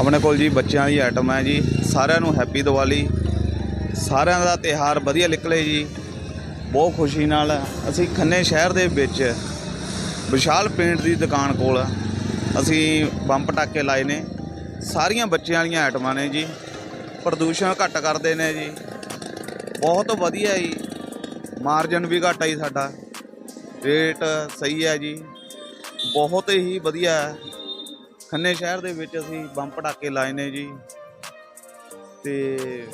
ਆਪਣੇ ਕੋਲ ਜੀ ਬੱਚਿਆਂ ਦੀ ਆਈਟਮ ਹੈ ਜੀ। ਸਾਰਿਆਂ ਨੂੰ ਹੈਪੀ ਦੀਵਾਲੀ। ਸਾਰਿਆਂ ਦਾ ਤਿਹਾਰ ਵਧੀਆ ਨਿਕਲੇ ਜੀ। ਬਹੁਤ ਖੁਸ਼ੀ ਨਾਲ ਅਸੀਂ ਖੰਨੇ ਸ਼ਹਿਰ ਦੇ ਵਿੱਚ ਵਿਸ਼ਾਲ ਪੇਂਟ ਦੀ ਦੁਕਾਨ ਕੋਲ ਅਸੀਂ ਬੰਬ ਪਟਾਕੇ ਲਾਏ ਨੇ। ਸਾਰੀਆਂ ਬੱਚਿਆਂ ਵਾਲੀਆਂ ਆਈਟਮਾਂ ਨੇ ਜੀ। ਪ੍ਰਦੂਸ਼ਣ ਘੱਟ ਕਰਦੇ ਨੇ ਜੀ। ਬਹੁਤ ਵਧੀਆ ਜੀ। ਮਾਰਜਨ ਵੀ ਘੱਟ ਆ ਜੀ ਸਾਡਾ। ਰੇਟ ਸਹੀ ਹੈ ਜੀ। ਬਹੁਤ ਹੀ ਵਧੀਆ ਖੰਨੇ ਸ਼ਹਿਰ ਦੇ ਵਿੱਚ ਅਸੀਂ ਬੰਬ ਪਟਾਕੇ ਲਾਏ ਨੇ ਜੀ। ਤੇ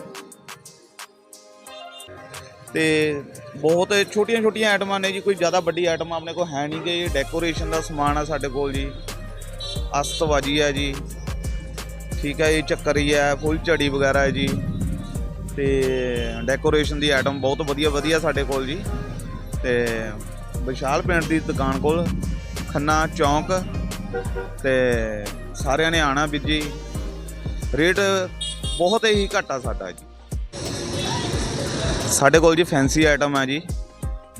ਤੇ ਬਹੁਤ ਛੋਟੀਆਂ ਛੋਟੀਆਂ ਆਈਟਮਾਂ ਨੇ ਜੀ, ਕੋਈ ਜ਼ਿਆਦਾ ਵੱਡੀ ਆਈਟਮ ਆਪਣੇ ਕੋਲ ਹੈ ਨਹੀਂ ਗੇ ਡੈਕੋਰੇਸ਼ਨ ਦਾ ਸਮਾਨ ਆ ਸਾਡੇ ਕੋਲ ਜੀ। ਅਸਤਬਾਜੀ ਹੈ ਜੀ। ਠੀਕ ਹੈ ਜੀ ਚੱਕਰੀ ਹੈ ਫੁੱਲ ਝੜੀ ਵਗੈਰਾ ਹੈ ਜੀ। ਤੇ ਡੈਕੋਰੇਸ਼ਨ ਦੀ ਆਈਟਮ ਬਹੁਤ ਵਧੀਆ ਵਧੀਆ ਸਾਡੇ ਕੋਲ ਜੀ। ਤੇ ਵਿਸ਼ਾਲ ਪਿੰਡ ਦੀ ਦੁਕਾਨ ਕੋਲ ਖੰਨਾ ਚੌਂਕ ਤੇ ਸਾਰਿਆਂ ਨੇ ਆਣਾ ਵੀ ਜੀ। ਰੇਟ ਬਹੁਤ ਹੀ ਘੱਟ ਆ ਸਾਡਾ ਜੀ। ਸਾਡੇ ਕੋਲ ਜੀ ਫੈਂਸੀ ਆਈਟਮ ਹੈ ਜੀ।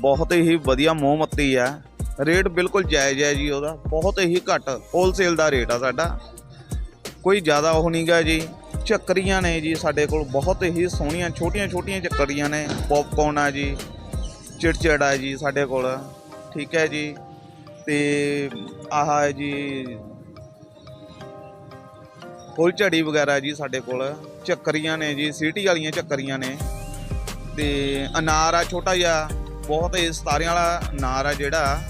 ਬਹੁਤ ਹੀ ਵਧੀਆ ਮੋਮਬੱਤੀ ਆ। ਰੇਟ ਬਿਲਕੁਲ ਜਾਇਜ਼ ਹੈ ਜੀ ਉਹਦਾ। ਬਹੁਤ ਹੀ ਘੱਟ ਹੋਲਸੇਲ ਦਾ ਰੇਟ ਆ ਸਾਡਾ। ਕੋਈ ਜ਼ਿਆਦਾ ਉਹ ਨਹੀਂਗਾ ਜੀ। ਚੱਕਰੀਆਂ ਨੇ ਜੀ ਸਾਡੇ ਕੋਲ। ਬਹੁਤ ਹੀ ਸੋਹਣੀਆਂ, ਛੋਟੀਆਂ ਛੋਟੀਆਂ ਚੱਕਰੀਆਂ ਨੇ। ਪੌਪਕੌਰਨ ਆ ਜੀ। ਚਿੜਚਿੜ ਆ ਜੀ ਸਾਡੇ ਕੋਲ। ਠੀਕ ਹੈ ਜੀ। ਤੇ ਆਹ ਹੈ ਜੀ ਫੁੱਲ ਝੜੀ ਵਗੈਰਾ ਜੀ ਸਾਡੇ ਕੋਲ। ਚੱਕਰੀਆਂ ਨੇ ਜੀ, ਸੀਟੀ ਵਾਲੀਆਂ ਚੱਕਰੀਆਂ ਨੇ। ਤੇ ਅਨਾਰ ਆ, ਛੋਟਾ ਜਿਹਾ, ਬਹੁਤ ਹੀ ਸਤਾਰਿਆਂ ਵਾਲਾ ਅਨਾਰ ਆ ਜਿਹੜਾ।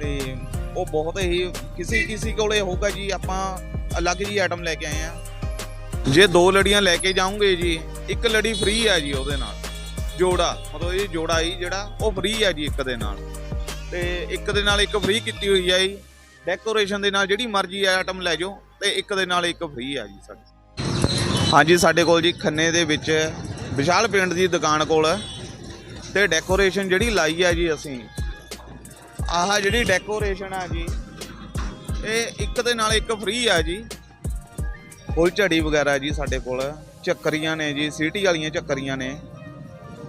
ਤੇ ਉਹ ਬਹੁਤ ਹੀ ਕਿਸੇ ਕਿਸੇ ਕੋਲੇ ਹੋਊਗਾ ਜੀ, ਆਪਾਂ ਅਲੱਗ ਜੀ ਆਈਟਮ ਲੈ ਕੇ ਆਏ ਆ ਜੇ ਦੋ ਲੜੀਆਂ ਲੈ ਕੇ ਜਾਓਗੇ ਜੀ, ਇੱਕ ਲੜੀ ਫ੍ਰੀ ਆ ਜੀ ਉਹਦੇ ਨਾਲ। ਜੋੜਾ, ਮਤਲਬ ਇਹ ਜੋੜਾ ਹੀ ਜਿਹੜਾ, ਉਹ ਫ੍ਰੀ ਆ ਜੀ ਇੱਕ ਦੇ ਨਾਲ। ਤੇ ਇੱਕ ਦੇ ਨਾਲ ਇੱਕ ਫ੍ਰੀ ਕੀਤੀ ਹੋਈ ਹੈ ਜੀ। ਡੈਕੋਰੇਸ਼ਨ ਦੇ ਨਾਲ ਜਿਹੜੀ ਮਰਜ਼ੀ ਆਈਟਮ ਲੈ ਜਾਓ ਤੇ ਇੱਕ ਦੇ ਨਾਲ ਇੱਕ ਫ੍ਰੀ ਆ ਜੀ ਸਾਡੇ। ਹਾਂਜੀ, ਸਾਡੇ ਕੋਲ ਜੀ ਖੰਨੇ ਦੇ ਵਿੱਚ ਵਿਸ਼ਾਲ ਪਿੰਡ ਦੀ ਦੁਕਾਨ ਕੋਲ ਤੇ ਡੈਕੋਰੇਸ਼ਨ ਜਿਹੜੀ ਲਾਈ ਆ ਜੀ ਅਸੀਂ। ਆਹ ਜਿਹੜੀ ਡੈਕੋਰੇਸ਼ਨ ਆ ਜੀ, ਇਹ ਇੱਕ ਦੇ ਨਾਲ ਇੱਕ ਫ੍ਰੀ ਆ ਜੀ। ਫੁੱਲ ਝੜੀ ਵਗੈਰਾ ਜੀ ਸਾਡੇ ਕੋਲ, ਚੱਕਰੀਆਂ ਨੇ ਜੀ, ਸਿਟੀ ਵਾਲੀਆਂ ਚੱਕਰੀਆਂ ਨੇ।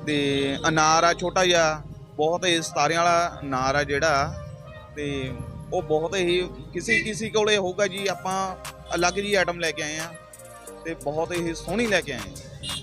ਤੇ ਅਨਾਰ ਆ, ਛੋਟਾ ਜਿਹਾ ਬਹੁਤ ਹੀ ਸਤਾਰਿਆਂ ਵਾਲਾ ਅਨਾਰ ਆ ਜਿਹੜਾ ਤੇ ਉਹ ਬਹੁਤ ਹੀ ਕਿਸੇ ਕਿਸੇ ਕੋਲੇ ਹੋਊਗਾ ਜੀ ਆਪਾਂ ਅਲੱਗ ਜੀ ਆਈਟਮ ਲੈ ਕੇ ਆਏ ਆ ਤੇ ਬਹੁਤ ਹੀ ਸੋਹਣੀ ਲੈ ਕੇ ਆਏ ਆ।